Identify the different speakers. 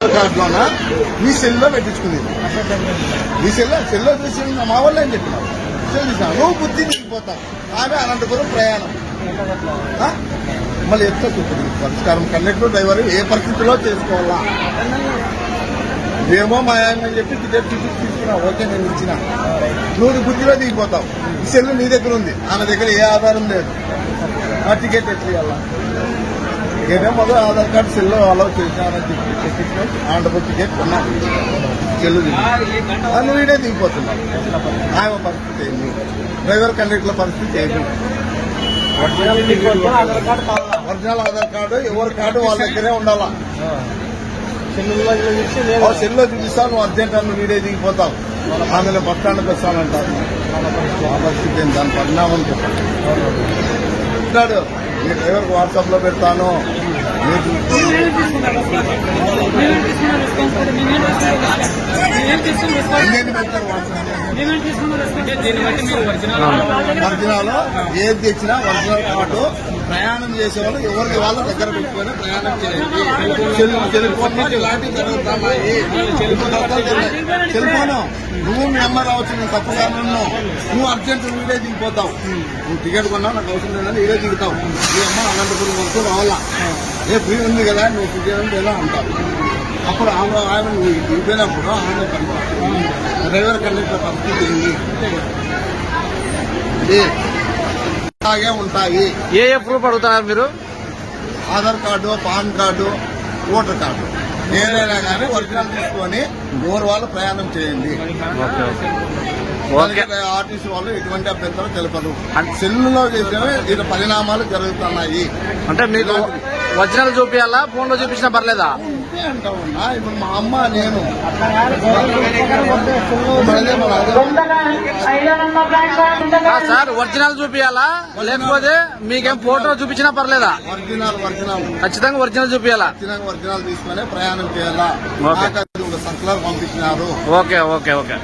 Speaker 1: కార్డులోన మీ సెల్లో పెట్టించుకుంది మీ సెల్లో సెల్లో చూసి మా వాళ్ళు అని చెప్పినావు సెల్ చూసినా నువ్వు బుద్ధి దిగిపోతావు ఆమె అనంతపురం ప్రయాణం. మళ్ళీ ఎంత చూపుతుంది పరిష్కారం కండక్టర్ డ్రైవర్ ఏ పరిస్థితిలో చేసుకోవాలా? ఏమో మా ఆయన అని చెప్పి టికెట్ టికెట్ తీసుకున్నా ఓకే నేను ఇచ్చిన. నువ్వు బుద్ధిలో దిగిపోతావు. ఈ సెల్ నీ దగ్గర ఉంది. ఆమె దగ్గర ఏ ఆధారం లేదు. ఆ టికెట్ ఎట్లా టికెట్ మొదలు ఆధార్ కార్డు సెల్ అలౌ చేసినారని చెప్పి చెప్పించుకొని ఆంధ్రప్రదేశ్ టికెట్ కొన్నా. సెల్ దిగి. ఆ, నువ్వు ఇడే దిగిపోతున్నావు. ఆమె పరిస్థితి ఏంది? డ్రైవర్ కండక్టర్ల పరిస్థితి ఏంటి ఒరిజినల్ ఆధార్ కార్డు ఎవరి కార్డు వాళ్ళ దగ్గరే ఉండాలా? సెల్లో చూపిస్తావు నువ్వు అర్జెంట్ అని వీడే దిగిపోతావు. ఆమెను బస్ స్టాండ్కి వస్తానంటారు. ఆ పరిస్థితి ఏంటి? దాని పరిణామం చెప్పండి. మీ డ్రైవర్కి వాట్సాప్లో పెడతాను మీరు చూసుకోండి. ఒరిజినల్ ఏది తెచ్చినా ఒరిజినల్ కార్డు ప్రయాణం చేసే వాళ్ళు ఎవరికి వాళ్ళ దగ్గర పెట్టుకొని ప్రయాణం చేయండి. సెల్ ఫోన్ ఇలాంటివి జరుగుతున్నాయి సెల్ ఫోన్ నువ్వు మీ అమ్మ రావచ్చు నేను తప్పుగా నువ్వు అర్జెంట్ వీడే దిగిపోతావు నువ్వు టికెట్ కొన్నావు నాకు అవసరం లేదని ఈడే దిగుతావు మీ అమ్మ అనంతపురం వరకు రావాలా? ఏ ఫ్రీ ఉంది కదా నువ్వు టికెట్ ఎలా అంటావు అప్పుడు ఆమె ఆయన నువ్వు దిగిపోయినప్పుడు ఆమె డ్రైవర్ కండక్టర్ పరిస్థితి ఏంటి అలాగే ఉంటాయి.
Speaker 2: ఏ ఏ ప్రూఫ్ అడుగుతున్నారు మీరు?
Speaker 1: Aadhaar card PAN card voter card. ఏదైనా కానీ ఒరిజినల్ తీసుకొని ఎవరు వాళ్ళు ప్రయాణం చేయండి. ఆర్టీసీ వాళ్ళు ఎటువంటి అభ్యంతరం తెలపదు. సెల్లులో చేసినవి దీని పరిణామాలు జరుగుతున్నాయి.
Speaker 2: అంటే మీకు ఒరిజినల్ చూపించాలా ఫోన్లో చూపించినా పర్లేదా?
Speaker 1: ఉంటే అంటా ఉన్నా ఇప్పుడు మా అమ్మ నేను.
Speaker 2: సార్ ఒరిజినల్ చూపించాలా లేకపోతే మీకేం ఫోటో చూపించినా పర్లేదా?
Speaker 1: Original original.
Speaker 2: ఖచ్చితంగా ఒరిజినల్ చూపించాలా
Speaker 1: ఖచ్చితంగా ఒరిజినల్ తీసుకొని ప్రయాణం చేయాలా? ఒక సర్కులర్ పంపించినారు.
Speaker 2: Okay okay okay.